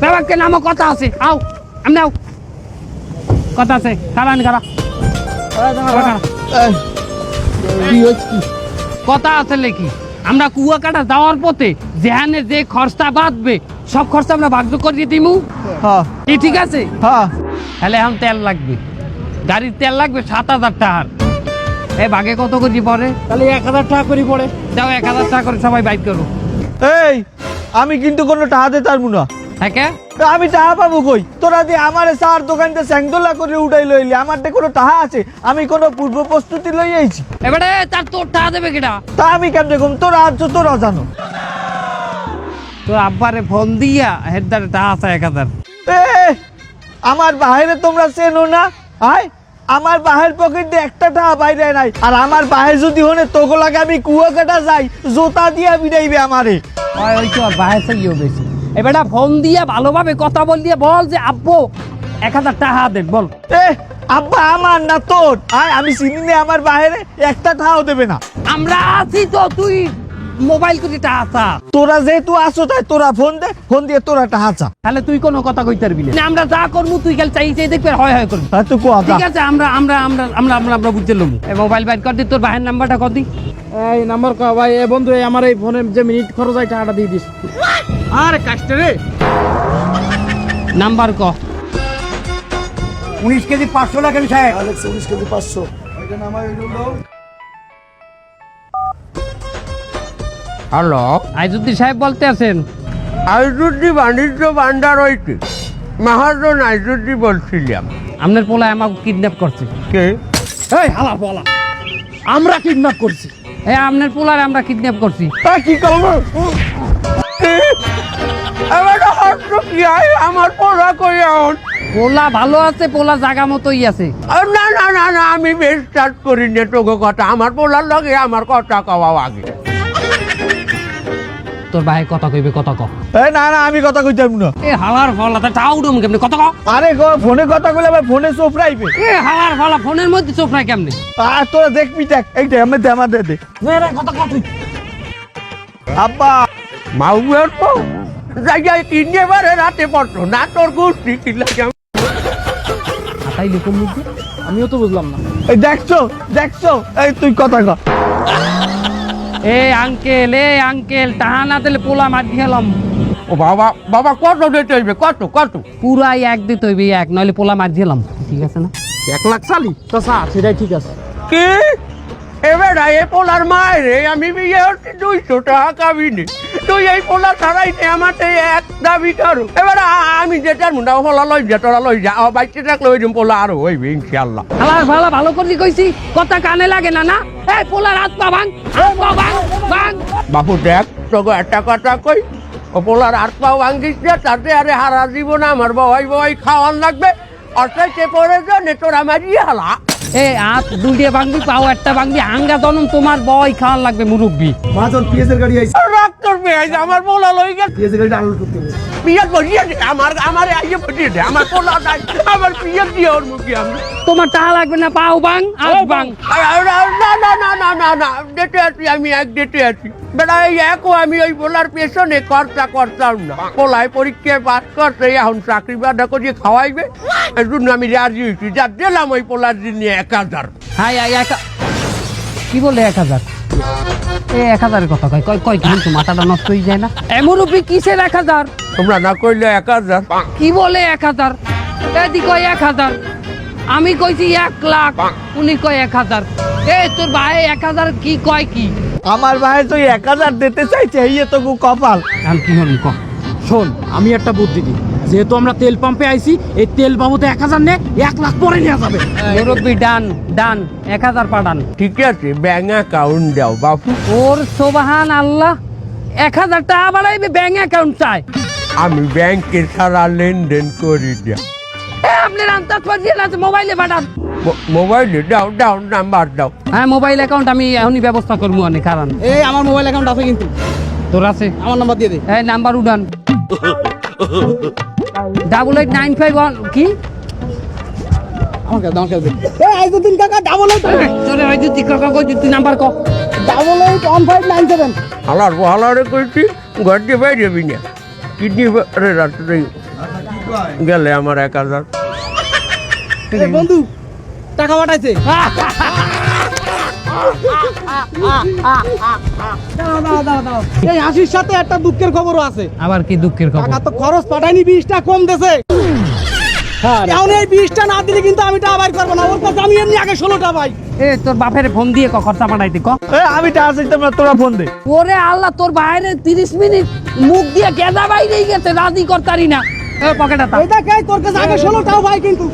বেবাককে নামো কথা আছে। আও আমি আও কথা আছে। খারান খারা কথা আছে নাকি? আমরা কুয়াকাটা যাওয়ার পথে যেখানে যে খরচা বাঁধবে সব খরচা আমরা ভাগ্য করিয়ে দিমু? হ্যাঁ। ঠিক আছে? হ্যাঁ। তাহলে এখন তেল লাগবে। গাড়ির তেল লাগবে সাত হাজার টাকার। এ ভাগে কত কেজি পরে তাহলে এক হাজার টাকা করে পড়ে। যাও এক হাজার টাকা করে সবাই বাইক করো। এই আমি কিন্তু কোনো টাকা দিতে পারব না। আমি টাকা পাবো কই? তোরা দিয়ে আমার সার দোকানতে স্যাংদোলা করে উঠাই লইলি আমার কোনো টাকা আছে? আমি কোনো পূর্ব প্রস্তুতি লই আইছি। এবারে তার তোর টাকা দেবে কিনা তা আমি কেমনে তোরা আছো তোরা জানো তোর আব্বারে ফোন দিয়া টাকা আছে এক হাজার। এ আমার বাহিরে তোমরা চেনো না? আয় আমার বাহের পকেটে একটা টাকা বাইরে নাই। আর আমার বাহে যদি হনে তোগো লাগে আমি কুয়াকাটা যাই জোতা দিয়া বিদাইবে আমারে। ওই ওই তো বাহে সেইও বেশি। এবারে ফোন দিয়ে ভালোভাবে কথা বল দিয়ে বল যে আব্বু এক হাজার টাকা দেন বল। এ আব্বা আমার না তোর। আয় আমি চিনি না আমার বাহিরে একটা টাকাও দেবে না। আমরা আছি তো তুই মোবাইল করে টাকা চা। তোরা যেহেতু আসো তাই তোরা ফোন দে ফোন দিয়ে তোরা টাকা চা তাহলে তুই কোনো কথা কইতে পারবি না। আমরা যা করব তুই খালি চাই চাই দেখবে হয় হয় করবি। তুই কোয়া ঠিক আছে আমরা আমরা আমরা আমরা আমরা আমরা বুঝতে লমু। এই মোবাইল বাইর কর দি তোর ভাইয়ের নাম্বারটা কর দি। এই নাম্বার ক ভাই। এ বন্ধু এই আমার এই ফোনে যে মিনিট খরচ হয় টাকাটা দিয়ে দিস। আরে কাস্টে রে। নাম্বার ক। উনিশ কেজি পাঁচশো টাকা সাহেব। হ্যালো। আইজুদ্দিন সাহেব বলতে আছেন। আইজুদ্দি বাণিজ্য ভান্ডার হইতে মহাজন আইজুদ্দি বলছিলাম। আপনার পোলা আমাকে কিডন্যাপ করছে। কে? এই হালা বলা আমরা কিডন্যাপ করছি। আপনার পোলার আমরা কিডন্যাপ করছি। তা কি করব? আমার পোলা ভালো আছে পোলা জাগা মতোই আছে। না না না না আমি বেশ স্টার্ট করি কথা। আমার পোলার লগে আমার কথা কওয়া আগে। তোর ভাই কথা কইবে কথা ক। এ না না আমি কথা কইতে পারব না। এ হালার ফলা তা টাউ ডুম কেমনে? কথা ক। আরে গো ফোনে কথা কইলে আবার ফোনে চোপড়াইবে এ হালার ফলা ফোনের মধ্যে চোখ নাই কেমনে? আর তোরা দেখবি দেখ এইটা আমি দে আমার দে দে। কথা কত আব্বা। মাউয়ের তো যাই যাই কিনে বারে রাতে পড়তো না তোর গোষ্ঠী কি লাগে হাতাই মধ্যে? আমিও তো বুঝলাম না। এই দেখছ দেখছ এই তুই কথা কর এ আঙ্কেল এ আঙ্কেল টাহা না দিলে পোলা মার গেলাম ও বাবা বাবা কত দিতে হইবে কত কত? পুরাই এক দিতে হইবে এক নইলে পোলা মার গেলাম ঠিক আছে না? এক লাখ সালি তো স্যার সেটাই ঠিক আছে। কি? এবার এ পোলার মায়ের আমি বিয়ে হচ্ছে দুইশো টাকা কাবিনি। তুই এই পোলা ছাড়াই নে আমার তো এক দাবি করো। এবার আমি যেটা মুন্ডা পোলা লই যা তোরা লই যা। বাইতে থাকলে ওই দিন পোলা আরও হইবে ইনশাল্লাহ হালার ফালা ভালো করে কইছি কথা কানে লাগে না না? এই পোলার হাত পা ভাঙ পা ভাঙ ভাঙ। বাপু দেখ তোকে একটা কথা কই পোলার হাত পাও ভাঙ্গিস না তাতে আরে হারা জীবন আমার বয় বয় খাওয়ান লাগবে। অর্থাৎ সে পরে নে তোরা মারিয়ে হালা। এ হাত দুলিয়ে ভাঙবি পাও একটা ভাঙবি আঙ্গা জনম তোমার বয় খাওয়ার লাগবে মুরুব্বি। মাজন পিএসের গাড়ি আইছে। রাগ করবে আইছে আমার পোলা লই গেছে। পিএসের গাড়ি আনলোড করতে হবে। পিয়াজ বসিয়ে আমার আমার আইয়ে বসিয়ে আমার পোলা নাই আমার পিএস দিয়ে ওর মুখে আমি তোমার টাকা লাগবে না পাও আর- আর- আর- না না না না না না ডেটে আছি আমি এক ডেটে আছি। বেটা এই একও আমি ওই পোলার পেছনে খরচা করতাম না। পোলায় পরীক্ষায় পাস করছে এখন চাকরি বাদা করিয়ে খাওয়াইবে এই জন্য আমি রাজি হয়েছি। যা দিলাম ওই পোলার জন্য এক হাজার। হাই হাই এক কি বলে এক হাজার? এ এক হাজারের কথা কয় কয় কয় কিন্তু মাথাটা নষ্ট হয়ে যায় না। এ মুরব্বী কিসের এক হাজার? তোমরা না কইলে এক হাজার। কি বলে এক হাজার? এদি কয় এক হাজার? আমি কইছি এক লাখ উনি কয় এক হাজার। এ তোর ভাই এক হাজার কি কয় কি? আমার ভাই তো এক হাজার দিতে চাইছে এই তো গু কপাল। কি হল ক? শোন আমি একটা বুদ্ধি দিই। যেহেতু আমরা তেল পাম্পে আইছি এই তেল বাবুতে এক হাজার নে এক লাখ পরে নেওয়া যাবে। মুরব্বী ডান ডান এক হাজার পাঠান। ঠিক আছে ব্যাঙ্ক অ্যাকাউন্ট দাও বাপু। ওর সোবাহান আল্লাহ এক হাজার টাকা বাড়াইবে ব্যাঙ্ক অ্যাকাউন্ট চাই আমি ব্যাংকের সারা লেনদেন করি না এ আপনি আন্দাজ পাঠিয়ে আছে মোবাইলে পাঠান। মো- মোবাইলে দাও দাও নাম্বার দাও। হ্যাঁ মোবাইল অ্যাকাউন্ট আমি এখনই ব্যবস্থা করব অনেক কারণ। এই আমার মোবাইল অ্যাকাউন্ট আছে কিন্তু। তোর আছে? আমার নাম্বার দিয়ে দে। Number double eight nine five one কি? আমার কাছে আমার কাছে দে এই আজ দিন টাকা ডাবল এইট তোরে ওই যে কাকা কই তুই নাম্বার ক। Double eight one five nine seven হালার হালারে কইছি ঘর দিয়ে বাইরে যাবি না। কিডনি রাত্রে গেলে আমার এক হাজার। বন্ধু টাকা পাঠাইছে। এই হাসির সাথে একটা দুঃখের খবরও আছে। আবার কি দুঃখের খবর? টাকা তো খরচ বিশটা কম দেছে এখন এই বিশটা না দিলে কিন্তু আমি টাকা বাইর করব না। ওর কাছে আমি এমনি আগে ষোলোটা পাই। এ তোর বাপের ফোন দিয়ে ক খরচা পাঠাইতে ক? আমি টাকা চাইতাম না তোরা ফোন দে। ওরে আল্লাহ তোর বাইরে তিরিশ মিনিট মুখ দিয়ে কেদা বাইরেই গেছে রাজি করতারি না। পকেটে তা। কে তোর কাছে আগে ষোলোটাও ভাই কিন্তু।